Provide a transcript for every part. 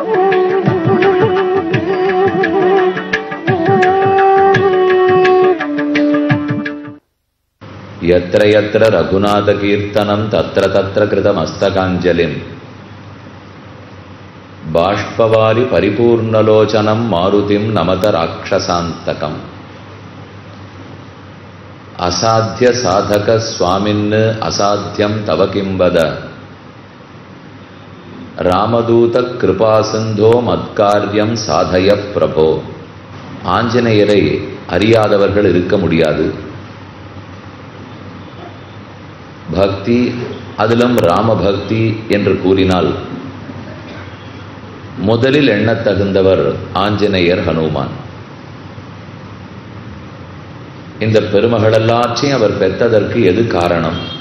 ఎత్ర ఎత్ర రఘునాథకీర్తనం తత్ర తత్ర కృతమస్తకాంజలిం. బాష్పవారి పరిపూర్ణలోచనం మారుతిం నమత రాక్షసాంతకం. అసాధ్య సాధక స్వామిన్ అసాధ్యం తవ కింబద. ராமதூதகிருபாசிந்தோ மத்காரியம் சாதய பிரபோ. ஆஞ்சநேயரை அறியாதவர்கள் இருக்க முடியாது. பக்தி அதிலும் ராமபக்தி என்று கூறினால் முதலில் எண்ணத் தகுந்தவர் ஆஞ்சநேயர் ஹனுமான். இந்த பெருமகளெல்லாற்றையும் அவர் பெற்றதற்கு எது காரணம்?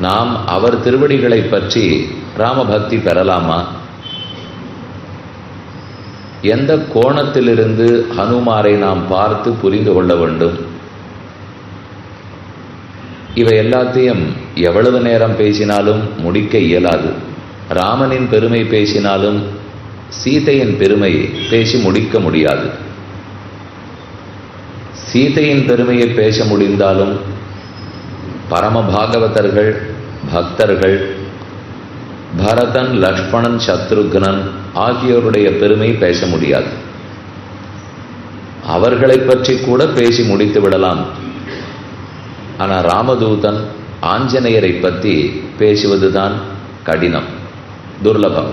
நாம் அவர் திருவடிகளை பற்றி ராமபக்தி பெறலாமா? எந்த கோணத்திலிருந்து ஹனுமாரை நாம் பார்த்து புரிந்து கொள்ள வேண்டும்? இவை எல்லாத்தையும் எவ்வளவு நேரம் பேசினாலும் முடிக்க இயலாது. ராமனின் பெருமை பேசினாலும் சீதையின் பெருமை பேசி முடிக்க முடியாது. சீதையின் பெருமையை பேச முடிந்தாலும் பரம பாகவதர்கள் பக்தர்கள் பரதன் லக்ஷ்மணன் சத்ருக்னன் ஆகியோருடைய பெருமை பேச முடியாது. அவர்களை பற்றி கூட பேசி முடித்து விடலாம். ஆனால் ராமதூதன் ஆஞ்சநேயரை பற்றி பேசுவதுதான் கடினம் துர்லபம்.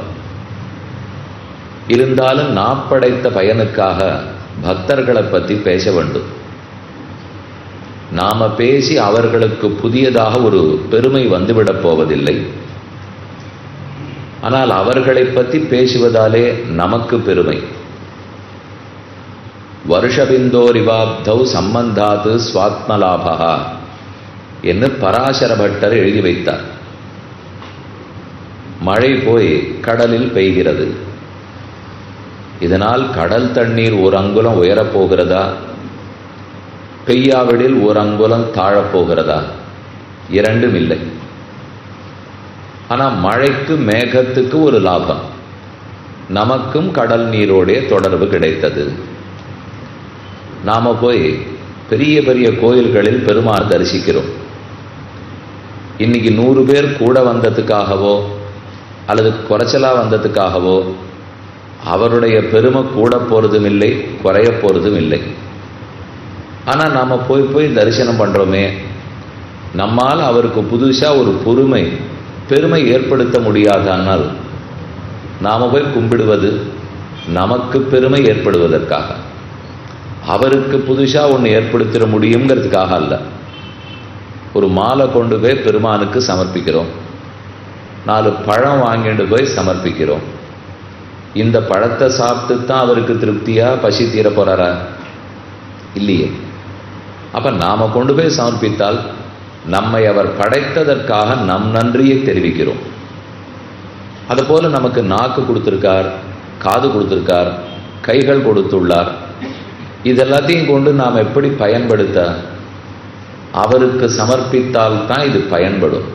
இருந்தாலும் நாப்படைத்த பயனுக்காக பக்தர்களை பற்றி பேச வேண்டும். நாம பேசி அவர்களுக்கு புதியதாக ஒரு பெருமை வந்துவிடப் போவதில்லை. ஆனால் அவர்களை பற்றி பேசுவதாலே நமக்கு பெருமை. வருஷபிந்தோரிவாப்தௌ சம்பந்தாது சுவாத்மலாபகா என்று பராசர பட்டர் எழுதி வைத்தார். மழை போய் கடலில் பெய்கிறது. இதனால் கடல் தண்ணீர் ஒரு அங்குலம் உயரப் போகிறதா? பெய்யாவிடில் ஒரு அங்குலம் தாழப்போகிறதா? இரண்டும் இல்லை. ஆனால் மழைக்கு மேகத்துக்கு ஒரு லாபம். நமக்கும் கடல் நீரோடைய தொடர்பு கிடைத்தது. நாம் போய் பெரிய பெரிய கோயில்களில் பெருமாள் தரிசிக்கிறோம். இன்னைக்கு நூறு பேர் கூட வந்ததுக்காகவோ அல்லது குறைச்சலா வந்ததுக்காகவோ அவருடைய பெருமை கூட போகிறதும் இல்லை குறைய போகிறதும் இல்லை ஆனால் நாம் போய் போய் தரிசனம் பண்ணுறோமே நம்மால் அவருக்கு புதுசாக ஒரு பொறுமை பெருமை ஏற்படுத்த முடியாதானால் நாம் போய் கும்பிடுவது நமக்கு பெருமை ஏற்படுவதற்காக. அவருக்கு புதுசாக ஒன்று ஏற்படுத்திட முடியுங்கிறதுக்காக அல்ல. ஒரு மாலை கொண்டு போய் பெருமானுக்கு சமர்ப்பிக்கிறோம். நாலு பழம் வாங்கிட்டு போய் சமர்ப்பிக்கிறோம். இந்த பழத்தை சாப்பிட்டு தான் அவருக்கு திருப்தியாக பசி தீர போகிறாரா இல்லையே. அப்ப நாம கொண்டு போய் சமர்ப்பித்தால் நம்மை அவர் படைத்ததற்காக நம் நன்றியை தெரிவிக்கிறோம். அதுபோல் நமக்கு நாக்கு கொடுத்துருக்கார் காது கொடுத்துருக்கார் கைகள் கொடுத்துள்ளார். இதெல்லாத்தையும் கொண்டு நாம் எப்படி பயன்படுத்த? அவருக்கு சமர்ப்பித்தால் தான் இது பயன்படும்.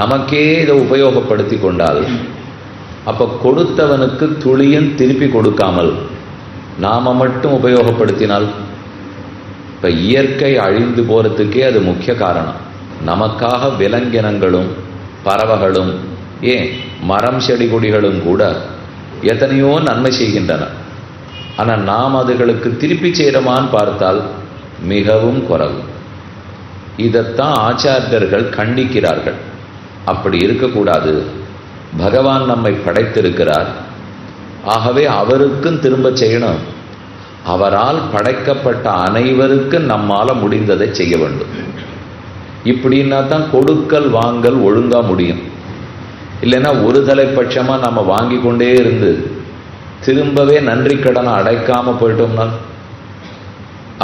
நமக்கே இதை உபயோகப்படுத்தி கொண்டால் அப்போ கொடுத்தவனுக்கு துளியும் திருப்பி கொடுக்காமல் நாம மட்டும் உபயோகப்படுத்தினால் இப்போ இயற்கை அழிந்து போகிறதுக்கே அது முக்கிய காரணம். நமக்காக விலங்கினங்களும் பறவைகளும் ஏன் மரம் செடி கொடிகளும் கூட எத்தனையோ நன்மை செய்கின்றன. ஆனால் நாம் அதுகளுக்கு திருப்பி செய்கிறோமான்னு பார்த்தால் மிகவும் குறவு. இதைத்தான் ஆச்சாரியர்கள் கண்டிக்கிறார்கள். அப்படி இருக்கக்கூடாது. பகவான் நம்மை படைத்திருக்கிறார். ஆகவே அவருக்கும் திரும்ப செய்யணும். அவரால் படைக்கப்பட்ட அனைவருக்கும் நம்மால் முடிந்ததை செய்ய வேண்டும். இப்படின்னா தான் கொடுக்கல் வாங்கல் ஒழுங்காக முடியும். இல்லைன்னா ஒரு தலைப்பட்சமாக நம்ம வாங்கி கொண்டே இருந்து திரும்பவே நன்றி கடனை அடைக்காமல் போயிட்டோம்னா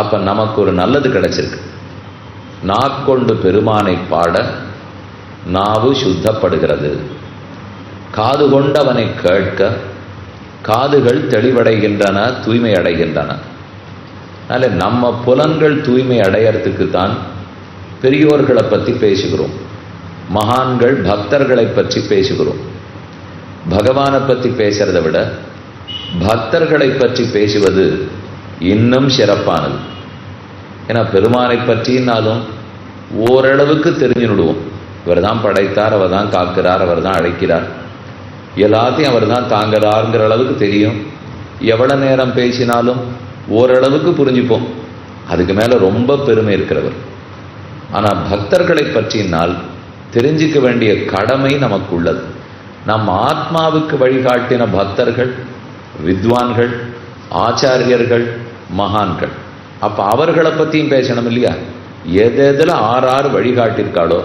அப்போ நமக்கு ஒரு நல்லது கிடைச்சிருக்கு. நாக்கொண்டு பெருமானை பாட நாவு சுத்தப்படுகிறது. காது கொண்டவனை கேட்க காதுகள் தெளிவடைகின்றன தூய்மை அடைகின்றன. அதனால் நம்ம புலன்கள் தூய்மை அடையறதுக்கு தான் பெரியோர்களை பற்றி பேசுகிறோம். மகான்கள் பக்தர்களை பற்றி பேசுகிறோம். பகவானை பற்றி பேசுகிறத விட பக்தர்களை பற்றி பேசுவது இன்னும் சிறப்பானது. ஏன்னா பெருமானை பற்றினாலும் ஓரளவுக்கு தெரிஞ்சு விடுவோம் இவர் தான் படைத்தார் அவர் தான் காக்கிறார் அவர் தான் அழைக்கிறார். எல்லாத்தையும் அவர் தான் தாங்கிறாருங்கிற அளவுக்கு தெரியும். எவ்வளோ நேரம் பேசினாலும் ஓரளவுக்கு புரிஞ்சுப்போம். அதுக்கு மேலே ரொம்ப பெருமை இருக்கிறவர். ஆனால் பக்தர்களை பற்றினால் தெரிஞ்சிக்க வேண்டிய கடமை நமக்கு உள்ளது நம் ஆத்மாவுக்கு வழிகாட்டின பக்தர்கள் வித்வான்கள் ஆச்சாரியர்கள் மகான்கள். அப்போ அவர்களை பற்றியும் பேசணும் இல்லையா? எது எதில் வழிகாட்டியிருக்காளோ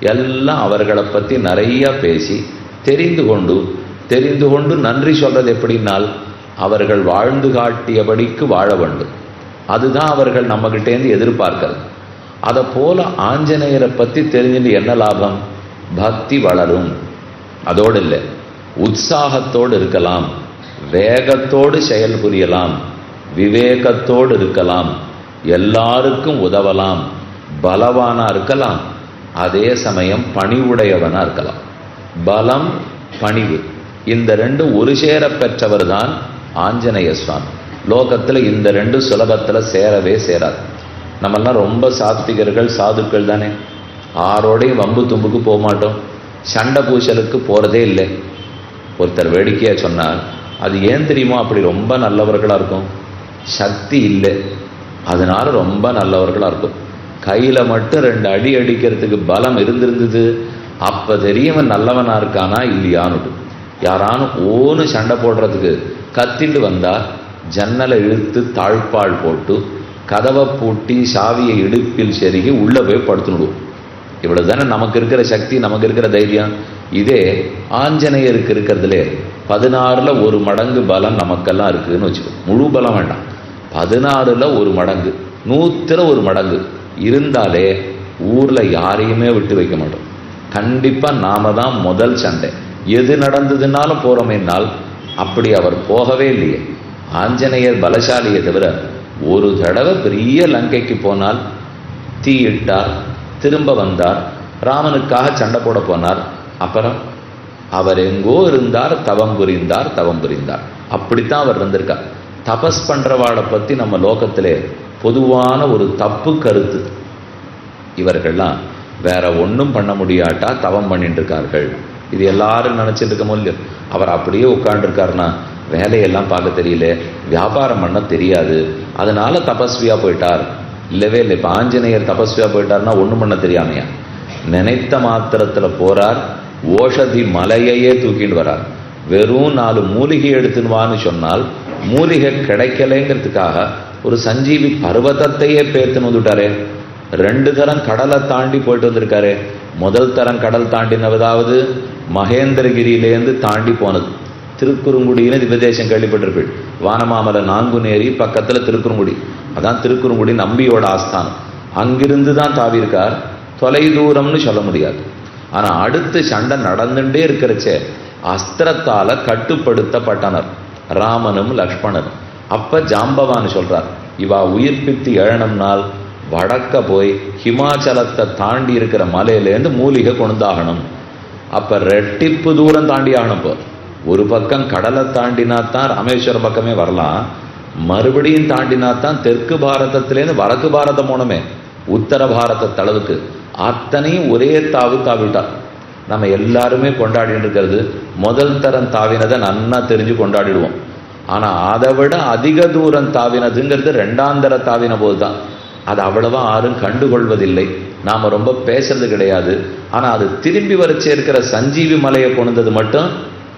எல்லாம் அவர்களை பற்றி நிறையா பேசி தெரிந்து கொண்டு தெரிந்து கொண்டு நன்றி சொல்றது எப்படின்னால் அவர்கள் வாழ்ந்து காட்டியபடிக்கு வாழ வேண்டும். அதுதான் அவர்கள் நம்மகிட்டேருந்து எதிர்பார்க்கிறது. அதை போல ஆஞ்சநேயரை பற்றி தெரிஞ்சுட்டு என்ன லாபம்? பக்தி வளரும். அதோடு இல்லை உற்சாகத்தோடு இருக்கலாம் வேகத்தோடு செயல் புரியலாம் விவேகத்தோடு இருக்கலாம் எல்லாருக்கும் உதவலாம் பலவானா இருக்கலாம் அதே சமயம் பணிவுடையவனா இருக்கலாம். பலம் பணிவு. இந்த ரெண்டும் ஒரு சேர பெற்றவர் தான் ஆஞ்சநேய சுவாமி. லோகத்தில் இந்த ரெண்டு சுலபத்தில் சேரவே சேராது. நம்மெல்லாம் ரொம்ப சாத்விகர்கள் சாதுக்கள் தானே. ஆரோடையும் வம்பு தும்புக்கு போக மாட்டோம். சண்டை பூசலுக்கு போகிறதே இல்லை. ஒருத்தர் வேடிக்கையாக சொன்னார் அது ஏன் தெரியுமோ? அப்படி ரொம்ப நல்லவர்களாக இருக்கும். சக்தி இல்லை. அதனால் ரொம்ப நல்லவர்களாக இருக்கும். கையில் மட்டும் ரெண்டு அடி அடிக்கிறதுக்கு பலம் இருந்திருந்தது. அப்போ தெரியவன் நல்லவனாக இருக்கானா இல்லையான்னு யாரானும் ஓன்னு சண்டை போடுறதுக்கு கத்திண்டு வந்தால் ஜன்னலை இழுத்து தாழ்பால் போட்டு கதவை பூட்டி சாவியை இடுப்பில் செருகி உள்ளே போய் படுத்துடுவோம் இவ்வளோ தானே நமக்கு இருக்கிற சக்தி நமக்கு இருக்கிற தைரியம். இதே ஆஞ்சநேயருக்கு இருக்கிறதுலே பதினாறில் ஒரு மடங்கு பலம் நமக்கெல்லாம் இருக்குதுன்னு வச்சுக்கோ. முழு பலம் வேண்டாம். பதினாறில் ஒரு மடங்கு நூற்றில் ஒரு மடங்கு இருந்தாலே ஊரில் யாரையுமே விட்டு வைக்க மாட்டோம். கண்டிப்பாக நாம தான் முதல் சண்டை. எது நடந்ததுனாலும் போகிறோமேனால் அப்படி அவர் போகவே இல்லையே. ஆஞ்சநேயர் பலசாலியை தவிர ஒரு தடவை பெரிய லங்கைக்கு போனால் தீயிட்டார் திரும்ப வந்தார் ராமனுக்காக சண்டை போட போனார். அப்புறம் அவர் எங்கோ இருந்தார் தவம் புரிந்தார் தவம் புரிந்தார். அப்படித்தான் அவர் இருந்திருக்கார் தபஸ் பண்ணுறவாளை பற்றி நம்ம லோகத்திலே பொதுவான ஒரு தப்பு கருத்து. இவர்கள்லாம் வேற ஒன்றும் பண்ண முடியாட்டா தவம் பண்ணிட்டு இருக்கார்கள் இது எல்லாரும் நினைச்சிட்டு இருக்க முடியும். அவர் அப்படியே உட்காண்டிருக்காருனா வேலையெல்லாம் பார்க்க தெரியல. வியாபாரம் பண்ண தெரியாது. அதனால தபஸ்வியா போயிட்டார். இல்லவே இல்லை. இப்போ ஆஞ்சநேயர் தபஸ்வியா போயிட்டார்னா ஒன்றும் பண்ண தெரியாமையா? நினைத்த மாத்திரத்தில் போறார். ஓஷதி மலையையே தூக்கிட்டு வரார். வெறும் நாலு மூலிகை எடுத்துன்னு வான்னு சொன்னால் மூலிகை கிடைக்கலைங்கிறதுக்காக ஒரு சஞ்சீவி பர்வதத்தையே பேர்த்துன்னு வந்துட்டாரே. ரெண்டு தரம் கடலை தாண்டி போயிட்டு வந்திருக்காரு. முதல் தரம் கடல் தாண்டினதாவது மகேந்திரகிரியிலேருந்து தாண்டி போனது. திருக்குறுங்குடின்னு திவதேசம் கேள்விப்பட்டிருப்பீள். வானமாமலை நான்குநேரி பக்கத்தில் திருக்குறுங்குடி. அதான் திருக்குறுங்குடி நம்பியோட ஆஸ்தானம். அங்கிருந்து தான் தாவியிருக்கார். தொலை தூரம்னு சொல்ல முடியாது. ஆனால் அடுத்து சண்டை நடந்துட்டே இருக்கிறச்சே அஸ்திரத்தால் கட்டுப்படுத்தப்பட்டனர். ராமனும் லக்ஷ்மணனும். அப்போ ஜாம்பவான்னு சொல்கிறார் இவா உயிர்ப்பித்து எழணும்னால் வடக்க போய் ஹிமாச்சலத்தை தாண்டி இருக்கிற மலையிலேருந்து மூலிகை கொண்டாகணும். அப்போ ரெட்டிப்பு தூரம் தாண்டி ஆகணும் இப்போ. ஒரு பக்கம் கடலை தாண்டினா தான் ராமேஸ்வரம் பக்கமே வரலாம். மறுபடியும் தாண்டினா தான் தெற்கு பாரதத்திலேருந்து வடக்கு பாரதம் போனோமே. உத்தர பாரத தளவுக்கு. அத்தனையும் ஒரே தாவு தாவிட்டார் நம்ம எல்லாருமே கொண்டாடிட்டு இருக்கிறது. முதல் தரம் தாவினதை நன்னா தெரிஞ்சு கொண்டாடிடுவோம். ஆனால் அதை விட அதிக தூரம் தாவினதுங்கிறது ரெண்டாந்தர தாவின போது தான் அது அவ்வளவா யாரும் கண்டுகொள்வதில்லை. நாம் ரொம்ப பேசுறது கிடையாது. ஆனால் அது திரும்பி வரைச்சே இருக்கிற சஞ்சீவி மலையை கொண்டது மட்டும்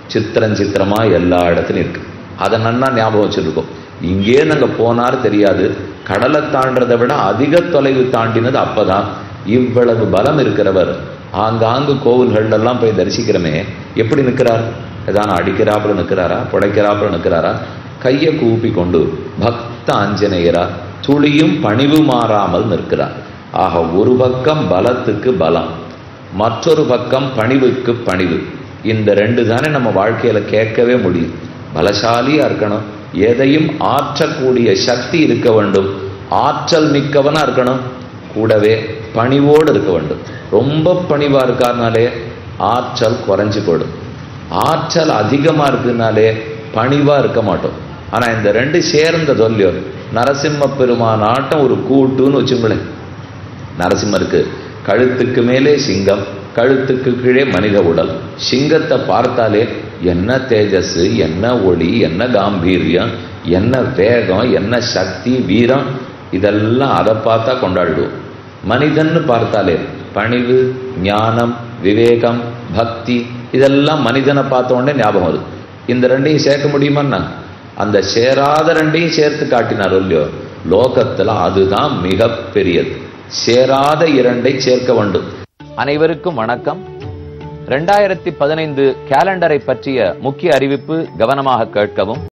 சித்திரம் சித்திரமாக எல்லா இடத்துலையும் இருக்குது அதை நன்னா ஞாபகம் வச்சிருக்கோம். இங்கே நாங்கள் போனார் தெரியாது. கடலை தாண்டதை விட அதிக தொலைவு தாண்டினது அப்பதான். இவ்வளவு பலம் இருக்கிறவர். ஆங்காங்கு கோவில்கள்லாம் போய் தரிசிக்கிறோமே. எப்படி நிற்கிறார்? ஏதான அடிக்கிறாப்புல நிற்கிறாரா? புடைக்கிறாப்புல நிற்கிறாரா? கையை கூப்பி கொண்டு பக்த ஆஞ்சநேயரா துளியும் பணிவு மாறாமல் நிற்கிறார். ஆக ஒரு பக்கம் பலத்துக்கு பலம் மற்றொரு பக்கம் பணிவுக்கு பணிவு. இந்த ரெண்டு தானே நம்ம வாழ்க்கையில் கேட்கவே முடியும். பலசாலியாக இருக்கணும். எதையும் ஆற்றக்கூடிய சக்தி இருக்க வேண்டும். ஆற்றல் மிக்கவனாக இருக்கணும். கூடவே பணிவோடு இருக்க வேண்டும். ரொம்ப பணிவாக இருக்காருனாலே ஆற்றல் குறைஞ்சி போடும் ஆற்றல் அதிகமாக இருக்குனாலே பணிவாக இருக்க மாட்டோம். ஆனால் இந்த ரெண்டு சேர்ந்த சொல்லியோ நரசிம்ம பெருமான் ஆட்டம் ஒரு கூட்டுன்னு வச்சுங்களேன். நரசிம்மருக்கு கழுத்துக்கு மேலே சிங்கம் கழுத்துக்கு கீழே மனித உடல். சிங்கத்தை பார்த்தாலே என்ன தேஜஸ் என்ன ஒளி என்ன காம்பீரியம் என்ன வேகம் என்ன சக்தி வீரம் இதெல்லாம் அதை பார்த்தா கொண்டாடுவோம். மனிதன்னு பார்த்தாலே பணிவு ஞானம் விவேகம் பக்தி இதெல்லாம் மனிதனை பார்த்த உடனே ஞாபகம் வருது. இந்த ரெண்டையும் சேர்க்க முடியுமான்னா? அந்த சேராத ரெண்டையும் சேர்த்து காட்டினார் இல்லையோ? லோகத்துல அதுதான் மிக பெரியது சேராத இரண்டை சேர்க்க வேண்டும். அனைவருக்கும் வணக்கம். ரெண்டாயிரத்தி பதினைந்து கேலண்டரை பற்றிய முக்கிய அறிவிப்பு கவனமாக கேட்கவும்